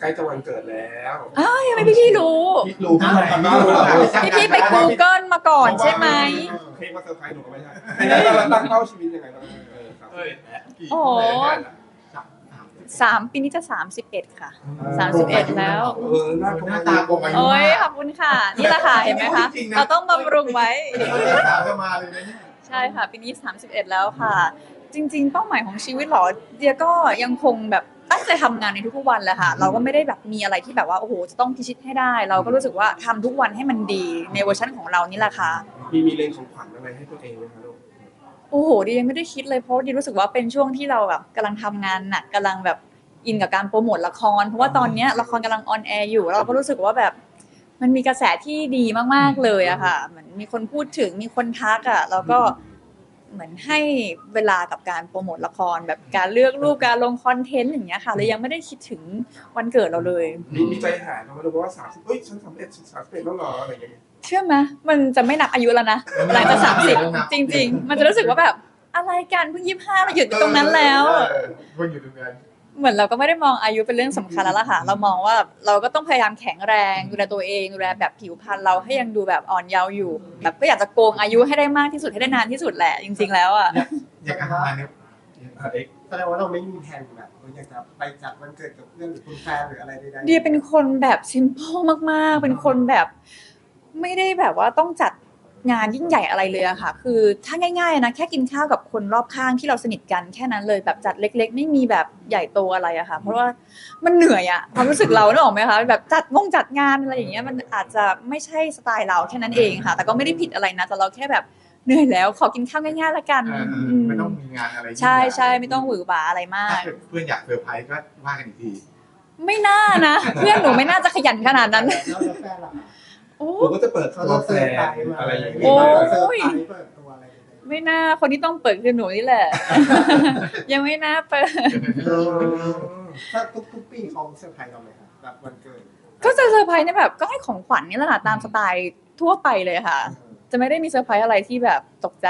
ใกล้จะวันเกิดแล้วอ้าวยังไม่พี่พี่รู้พี่รู้พี่รู้พี่พี่ไป Google มาก่อนใช่ไหมเค้กมาเซอร์ไพรส์หนูก็ไม่ใช่แล้วตั้งเป้าชีวิตยังไงบ้างเออครับโอ้โหสามปีนี้จะสามสิบเอ็ดค่ะสามสิบเอ็ดแล้วเออหน้าหน้าตากลมอายุโอ้ยขอบคุณค่ะ นี่แหละค่ะเห็นไหมคะเราต้องบำรุงไว้สาวจะมาเลยนะเนี่ยใช่ค่ะปีนี้31แล้วค่ะ จริง ๆ เป้าหมายของชีวิตเหรอเดียก็ยังคงแบบ ตั้งใจทำงานในทุกๆวันแหละค่ะ เราก็ไม่ได้แบบมีอะไรที่แบบว่าโอ้โหจะต้องพิชิตให้ได้ เราก็รู้สึกว่าทำทุกวันให้มันดีในเวอร์ชันของเรานี่แหละค่ะ มีมีเลงของขวัญอะไรให้ตัวเองไหมคะลูกโอ้โหดียังไม่ได้คิดเลยเพราะดีรู้สึกว่าเป็นช่วงที่เราแบบกำลังทำงานหนักกำลังแบบอินกับการโปรโมทละคร เพราะว่าตอนเนี้ยละครกำลังออนแอร์อยู่แล้วเราก็รู้สึกว่าแบบ มันมีกระแสที่ดีมากๆเลยอะค่ะเหมือนมีคนพูดถึงมีคนทักอะแล้วก็ เหมือนให้เวลากับการโปรโมทละครแบบการเลือกรูปการลงคอนเทนต์อย่างเงี้ยค่ะเลยยังไม่ได้คิดถึงวันเกิดเราเลยมีมีใจหายไหมลูกเพราะว่าสามสิบเอ้ยฉันสามเอ็ดสามสิบเอ็ดแล้วเหรออะไรอย่างเงี้ยเชื่อไหมมันจะไม่นับอายุแล้วนะหลังจากสามสิบจริง ๆ มันจะรู้สึกว่าแบบอะไรกันเพิ่งยี่ห้าเราหยุดอยู่ตรงนั้นแล้วเพิ่งอยู่ตรงนั้น เหมือนเราก็ไม่ได้มองอายุเป็นเรื่องสำคัญแล้วล่ะค่ะ เรามองว่าเราก็ต้องพยายามแข็งแรงดูแลตัวเองดูแลแบบผิวพรรณเราให้ยังดูแบบอ่อนเยาว์อยู่ แบบก็อยากจะโกงอายุให้ได้มากที่สุดให้ได้นานที่สุดแหละจริง ๆ แล้วอะอยากการทำงานเนี่ยเอ็กแสดงว่าเราไม่มีแผนแบบเราอยากจะไปจัดวันเกิดกับเพื่อนหรือคุณแฟนหรืออะไรใดๆเดียเป็นคนแบบซิม p พ e มากๆ เป็นคนแบบ ไม่ได้แบบว่าต้องจัด งานยิ่งใหญ่อะไรเลยอะค่ะ คือถ้าง่ายๆนะแค่กินข้าวกับคนรอบข้างที่เราสนิทกันแค่นั้นเลยแบบจัดเล็ก ๆ ไม่มีแบบใหญ่โตอะไรอะค่ะ เพราะว่ามันเหนื่อยอะความรู้สึกเราเนี่ยออกไหมคะแบบจัดงงจัดงานอะไรอย่างเงี้ยมันอาจจะไม่ใช่สไตล์เราแค่นั้นเองค่ะ แต่ก็ไม่ได้ผิดอะไรนะแต่เราแค่แบบเหนื่อยแล้วขอกินข้าวง่ายๆละกันเอออืมไม่ต้องมีงานอะไรยิ่งใช่ญ่ใช่ไม่ต้องหวือหวาอะไรมาถ้ากเกิดเพื่อนอยากเซอร์ไพรส์ก็ว่ากันอีกทีไม่น่านะ เพื่อนหนูไม่น่าจะขยันขนาดนั้นแล้วแล้วแฟนล่ะ คะโอ้ผมก็จะเปิดเขาตัวจะแฟเซอร์ไพรนส์มาอะไรอย่างมีเงี้โอ้ยแบบเซอร์ไพรส์เปิดตัวอะไรใดๆไม่น่าคนที่ต้องเปิดคือหนูนี่แหละ ยังไม่น่าเปิดเออถ้าทุกทุกๆปีเขาเซอร์ไพรส์เราไหมคะแบบวันเกิดก็จะเซอร์ไพรส์ในแบบก็ให้ของขวัญนี่แหละค่ะตามสไตล์ทั่วไปเลยค่ะ จะไม่ได้มีเซอร์ไพรส์อะไรที่แบบตกใจ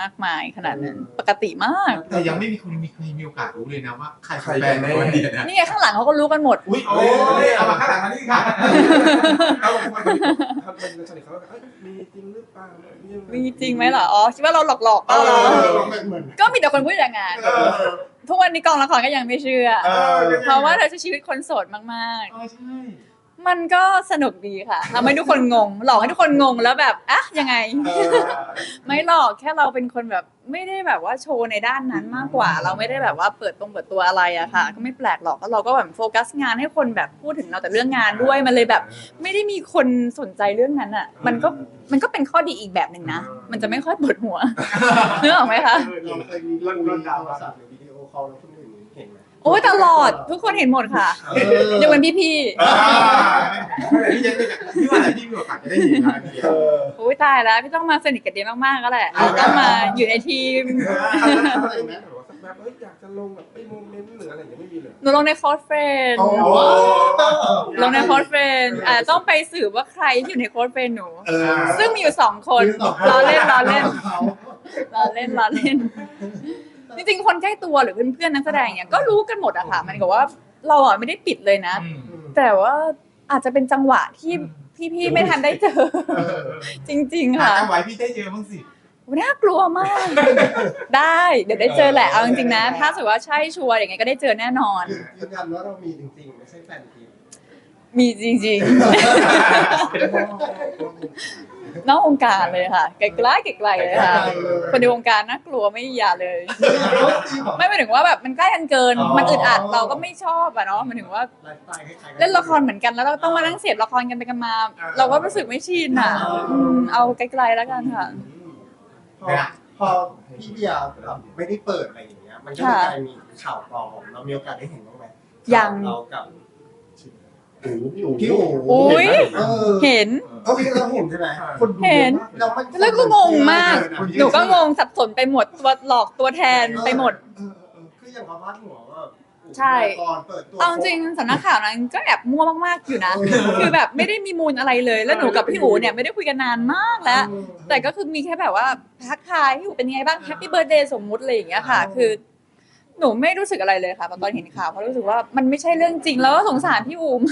มากมายขนาดนั้น ปกติมาก แต่ยังไม่มีคนมีใครมีโอกาสรู้เลยนะว่าใครเป็นแฟนคนเดียวนะนี่ไงข้างหลังเขาก็รู้กันหมด อุ้ยโอ้ยเอามาข้างหลังมานี่ค่ะเอาคนคนทำเป็นสนิทเขาเอ้ยมีจริงหรือเปล่ามีจริงไหมเหรออ๋อคิดว่าเราหลอกๆเอเปล่าเหรออเหมือนก็มีแต่คนพูดอย่างนั้นเออทุกวันนี้กองละครก็ยังไม่เชื่อเออเพราะว่าเธอใช้ชีวิตคนโสดมากเออใช่ๆ มันก็สนุกดีค่ะทำให้ทุกคนงง หลอกให้ทุกคนงงแล้วแบบอะยังไงเออไม่หรอกแค่เราเป็นคนแบบไม่ได้แบบว่าโชว์ในด้านนั้นมากกว่า เราไม่ได้แบบว่าเปิดตรงเปิดตัวอะไรอะค่ะ ก็ไม่แปลกหรอกแล้วเราก็แบบโฟกัสงานให้คนแบบพูดถึงเราแต่เรื่องงานด้วยมันเลยแบบ ไม่ได้มีคนสนใจเรื่องนั้นอะมันก็มันก็เป็นข้อดีอีกแบบหนึ่งนะมันจะไม่ค่อยปวดหัวนึกออกไหมคะเราเคยมีคุยโทรศัพท์หรือวิดีโอคอลแล้วคนอื่นเห็นไหม โอ้ยตลอดทุกคนเห็นหมดค่ะยกเว้นพี่อ่าพี่ยังไม่พี่ว่าไหนพี่มีโอกาสจะได้เห็นงานเดียวๆโอ้ยตายแล้วพี่ต้องมาสนิทกับเดียมากๆก็แหละต้องมาอยู่ในทีมอะไรไหมแบบว่าสักแบบเอ้ยอยากจะลงแบบไปโมเมนต์หรืออะไรอย่างเงี้ยไม่มีเลยหนูลงในคอร์สเฟรนโอ้ลงในโค้ดเฟรนด์อ่าต้องไปสืบว่าใครที่อยู่ในโค้ดเฟรนด์หนูเออซึ่งมีอยู่สองคนรอเล่นรอเล่นรอเล่นรอเล่น จริงๆ คนใกล้ตัวหรือเพื่อนๆนักแสดงเนี่ยก็รู้กันหมดอะค่ะ มันก็ว่าเราอะไม่ได้ปิดเลยนะอืมแต่ว่าอาจจะเป็นจังหวะที่พี่ๆไม่ทันได้เจอเออจริงๆหาค่ะจังหวะพี่ได้เจอบ้างสิน่ากลัวมาก ได้เดี๋ยวได้เจอแหละเอาจริงๆนะ ถ้าสมมติว่าใช่ชัวร์อย่างไงก็ได้เจอแน่นอนยืนยันว่าเรามีจริงๆ ไม่ใช่แฟนทีม มีจริงๆ นอกวงการเลยค่ะไกลๆไกลๆเลยค่ะ คนในวงการน่ากลัวไม่อย่าเลย ไม่หมายถึงว่าแบบมันใกล้กันเกินอ๋อมันอึดอัดเราก็ไม่ชอบอะเนาะหมายถึงว่าไลฟ์สไตล์คล้ายๆกัเล่นละครเหมือนกันแล้วเราต้องมานั่งเสียบละครกันไปกันมา เราก็รู้สึกไม่ชินอะอืมเอาไกลๆแล้วกันค่ะพอพอพี่เบียร์แบบไม่ได้เปิดอะไรอย่างเงี้ย มันก็มีการมีข่าวปลอมเรามีโอกาสได้เห็นบ้างไหมยังเรากับ โอ้โหพี่โอ๋พี่โอ๋อุ๊ยเออเห็นเออเราเห็นใช่ไหมคนดูเห็นเราไม่แล้วก็งงมาก หนูก็งงสับสนไปหมดตัวหลอกตัวแทนไปหมดเออเออคืออย่างเขาพาดหัวว่าใช่ก่อนเปิดตัวเอาจริงสำนักข่าวนั้นก็แอบมั่วมากๆอยู่นะ คือแบบไม่ได้มีมูลอะไรเลย แล้วหนูกับพี่อูเนี่ยไม่ได้คุยกันนานมากแล้ว แต่ก็คือมีแค่แบบว่าทักทายพี่อูเป็นยังไงบ้างแฮปปี้เบิร์ดเดย์สมมุติอะไรอย่างเงี้ยค่ะ คือ หนูไม่รู้สึกอะไรเลยค่ะตอนเห็นข่าวเพราะรู้สึกว่ามันไม่ใช่เรื่องจริงแล้วก็สงสารพี่อูม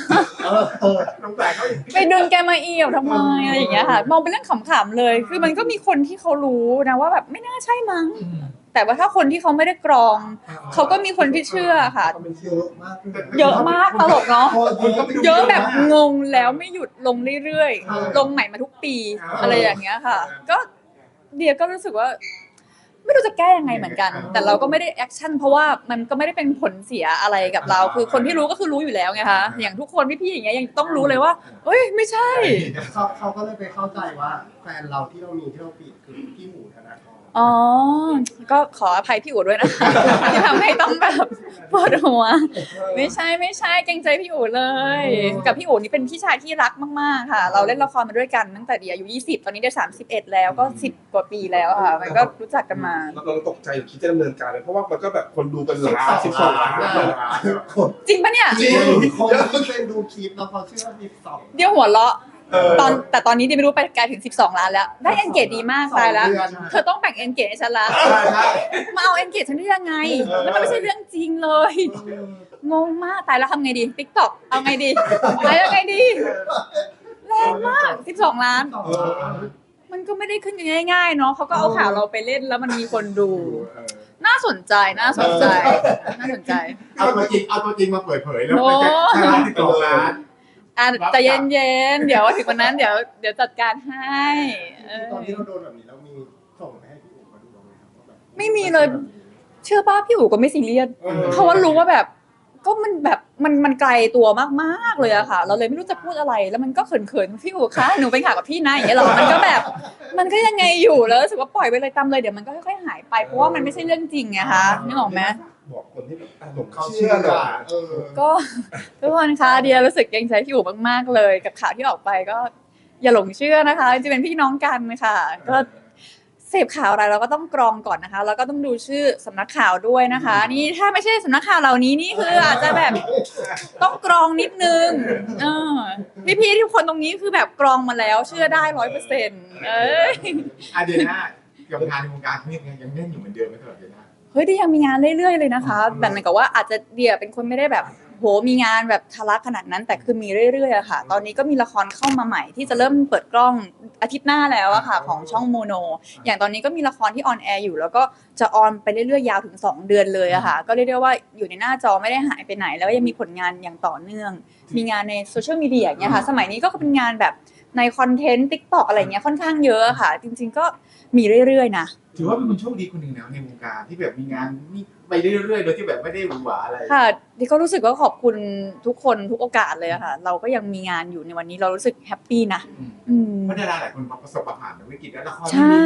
เออเออน้องแต่เขาไปดึงแกมาเอี่ยวทำไมอะไรอย่างเงี้ยค่ะมองเป็นเรื่องขำๆเลย คือมันก็มีคนที่เขารู้นะว่าแบบไม่น่าใช่มั้ง แต่ว่าถ้าคนที่เขาไม่ได้กรอง เขาก็มีคนที่เชื่อค่ะมันเยอะมากลเยอะมากตลกเนาะคนก็ไปดูเยอะแบบงงแล้วไม่หยุดลงเรื่อยๆ ลงใหม่มาทุกปีอะไรอย่างเงี้ยค่ะ ก็เดียก็รู้สึกว่า ไม่รู้จะแก้ยังไงเหมือนกัน แต่เราก็ไม่ได้แอคชั่นเพราะว่ามันก็ไม่ได้เป็นผลเสียอะไรกับเรา คือคนที่รู้ก็คือรู้อยู่แล้วไงคะอย่างทุกคนพี่ๆอย่างเงี้ยยังต้องรู้เลยว่าเอ้ยไม่ใช่เขาเขาก็เลยไปเข้าใจว่าแฟนเราที่เรามีที่เราปิดคือพี่หมูธนาธรอ๋อ ก็ขออภัยพี่อู๋ด้วยนะคะที่ทำให้ต้องแบบปวดหัว ไม่ใช่ไม่ใช่เกรงใจพี่อู๋เลย กับพี่อู๋นี่เป็นพี่ชายที่รักมากๆค่ะ เราเล่นละครมาด้วยกันตั้งแต่เดียอายุ20 ตอนนี้เดีย31 แล้วก็ 10 กว่าปีแล้วค่ะ มันก็รู้จักกันมาเราเราตกใจคิดจะดำเนินการเลยเพราะว่ามันก็แบบคนดูเป็นล้านสิบสองล้านคนจริงปะเนี่ย จริงคนที่เป็นดูคลิปแล้วเขาเชื่อว่ามีสองเดียวหัวเราะเออตอนแต่ตอนนี้เดียไม่รู้ไปไกลถึง 12 ล้านแล้ว ได้เอนเกจดีมากตายแล้วสองเดือนเธอต้องแบ่งเอนเกจให้ฉันละใช่ใช่มาเอาเอนเกจฉันได้ยังไงแล้วมันไม่ใช่เรื่องจริงเลย งงมากตายแล้วทำไงดีติ๊กต็อกเอาไงดีเอายังไงดีแรงมาก 12 ล้าน สองเอล้านอมันก็ไม่ได้ขึ้นกันง่ายๆเนาะเขาก็เอาข่าวเราไปเล่นแล้วมันมีคนดู น่าสนใจน่าสนใจ น่าสนใจ เอาตัวจริงเอาตัวจริงมาเปิดเผยแล้วไปจะชนะที่สองล้านอะใจเย็นๆเดี๋ยวถึงวันนั้นเดี๋ยวเดี๋ยวจัดการให้เออตอนที่เราโดนแบบนี้เรามีส่งไปให้พี่อุ๋มมาดูบ้างไหมครับว่าแบบไม่มีเลย เชื่อป้าพี่อู๋ก็ไม่ซีเรียสเออเพราะว่ารู้ว่าแบบ ก็มันแบบ มันมันไกลตัวมากๆเลยอะค่ะ เราเลยไม่รู้จะพูดอะไร แล้วมันก็เขินๆพี่อู๋คะหนูเป็นข่าวกับพี่นะอย่างเงี้ยหรอมันก็แบบ มันก็ยังไงอยู่แล้วรู้สึกว่าปล่อยไปเลยตามเลยเดี๋ยวมันก็ค่อยๆหายไปเพราะว่ามันไม่ใช่เรื่องจริงไงคะนึกออกไหมบอกคนที่แบบอะหลงเขาเชื่เชื่ออหน่อยเออก็ทุกคนคะเดียรู้สึกเกรงใจพี่อู๋มากๆเลย กับข่าวที่ออกไปก็ อย่าหลงเชื่อนะคะจริงๆเป็นพี่น้องกันค่ะก็ เสพข่าวอะไรเราก็ต้องกรองก่อนนะคะ แล้วก็ต้องดูชื่อสำนักข่าวด้วยนะคะ นี่ถ้าไม่ใช่สำนักข่าวเหล่านี้นี่คืออาจจะแบบต้องกรองนิดนึงเออพี่ๆทุกคนตรงนี้คือแบบกรองมาแล้ว เชื่อได้ร้อยเปอร์เซ็นต์เอ้ยอะเดือนหน้ากับงานในวงการเขายังยังเล่นอยู่เหมือนเดิมไหมตลอดเดือนหน้าเฮ้ยเดียยังมีงานเรื่อยๆเลยนะคะ แบบเหมือนกับว่าอาจจะเดียเป็นคนไม่ได้แบบ โหมีงานแบบทะลักขนาดนั้น แต่คือมีเรื่อยๆอะค่ะ ตอนนี้ก็มีละครเข้ามาใหม่ที่จะเริ่มเปิดกล้องอาทิตย์หน้าแล้วอะค่ะ ของช่องโมโน อย่างตอนนี้ก็มีละครที่ออนแอร์อยู่ แล้วก็จะออนไปเรื่อยๆยาวถึง 2 เดือนเลยอะค่ะ ก็เรียกได้ว่าอยู่ในหน้าจอไม่ได้หายไปไหน แล้วก็ยังมีผลงานอย่างต่อเนื่อง มีงานในโซเชียลมีเดียอย่างเงี้ยค่ะ สมัยนี้ก็เป็นงานแบบ ในคอนเทนต์ทิกตอกอะไรเงี้ยค่อนข้างเยอะค่ะ จริง ๆ ก็มีเรื่อยๆนะถือว่าเป็นคนโชคดีคนหนึ่งแล้วในวงการที่แบบมีงานนี่ไปเรื่อยๆโดยที่แบบไม่ได้หวือหวาอะไรค่ะดิก็รู้สึกว่าขอบคุณทุกคนทุกโอกาสเลยอะค่ะ เราก็ยังมีงานอยู่ในวันนี้เรารู้สึกแฮปปี้นะอืมอืมเพราะดาราหลายคนประสบปัญหาวิกฤตแล้วละครใช่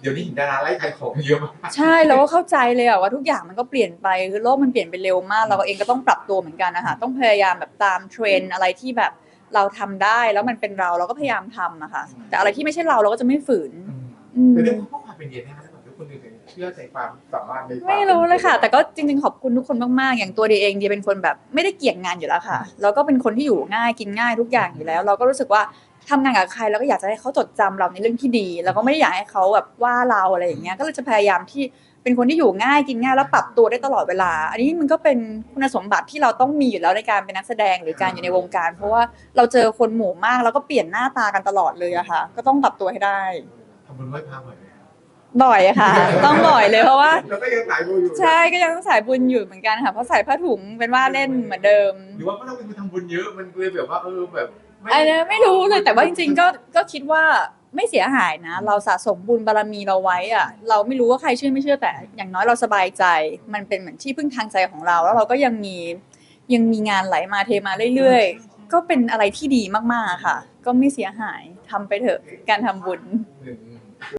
เดี๋ยวนี้เห็นดาราไล่ขายของเยอะมากใช่เราก็เข้าใจเลยอะว่าทุกอย่างมันก็เปลี่ยนไปคือโลกมันเปลี่ยนไปเร็วมาก เราเองก็ต้องปรับตัวเหมือนกันนะคะต้องพยายามแบบตามเทรนด์อะไรที่แบบ เราทำได้แล้วมันเป็นเราเราก็พยายามทำอะค่ะ แต่อะไรที่ไม่ใช่เราเราก็จะไม่ฝืนอืมอืมแต่เรื่องข้อความเป็นเย็นนะคะถ้าเกิดทุกคนอื่นเชื่อใจความสามารถในความไม่รู้เลยค่ะ แต่ก็จริงๆขอบคุณทุกคนมากๆ อย่างตัวเดียเองเดียเป็นคนแบบไม่ได้เกลียดงานอยู่แล้วค่ะ แล้วก็เป็นคนที่อยู่ง่ายกินง่ายทุกอย่างอยู่แล้ว เราก็รู้สึกว่าทำงานกับใครเราก็อยากจะให้เขาจดจำเราในเรื่องที่ดี แล้วก็ไม่ได้อยากให้เขาแบบว่าเราอะไรอย่างเงี้ย ก็เลยจะพยายามที่ เป็นคนที่อยู่ง่ายกินง่ายแล้วปรับตัวได้ตลอดเวลา อันนี้มันก็เป็นคุณสมบัติที่เราต้องมีอยู่แล้วในการเป็นนักแสดงหรือการอยู่ในวงการ เพราะว่าเราเจอคนหมู่มากแล้วก็เปลี่ยนหน้าตากันตลอดเลยอะค่ะ ก็ต้องปรับตัวให้ได้ทำบุญไหว้พระบ่อยไหมบ่อยอะค่ะ ต้องบ่อยเลยเพราะว่าแล้วก็ยังสายบุญอยู่ใช่ก็ยังต้องสายบุญอยู่เหมือนกันค่ะเพราะใส่ผ้าถุงเป็นว่าเล่นเหมือนเดิม หรือว่าเพราะเราเป็นคนทำบุญเยอะมันเลยแบบว่าเออแบบไม่อันนี้ไม่รู้เลยแต่ว่าจริง ๆ ก็ก็คิดว่า ไม่เสียหายนะ เราสะสมบุญบารมีเราไว้อะเราไม่รู้ว่าใครเชื่อไม่เชื่อแต่ อย่างน้อยเราสบายใจ มันเป็นเหมือนที่พึ่งทางใจของเรา แล้วเราก็ยังมียังมีงานไหลมาเทมาเรื่อยๆ ก็เป็นอะไรที่ดีมากๆค่ะ ก็ไม่เสียหายทำไปเถอะการทำบุญหนึ่ง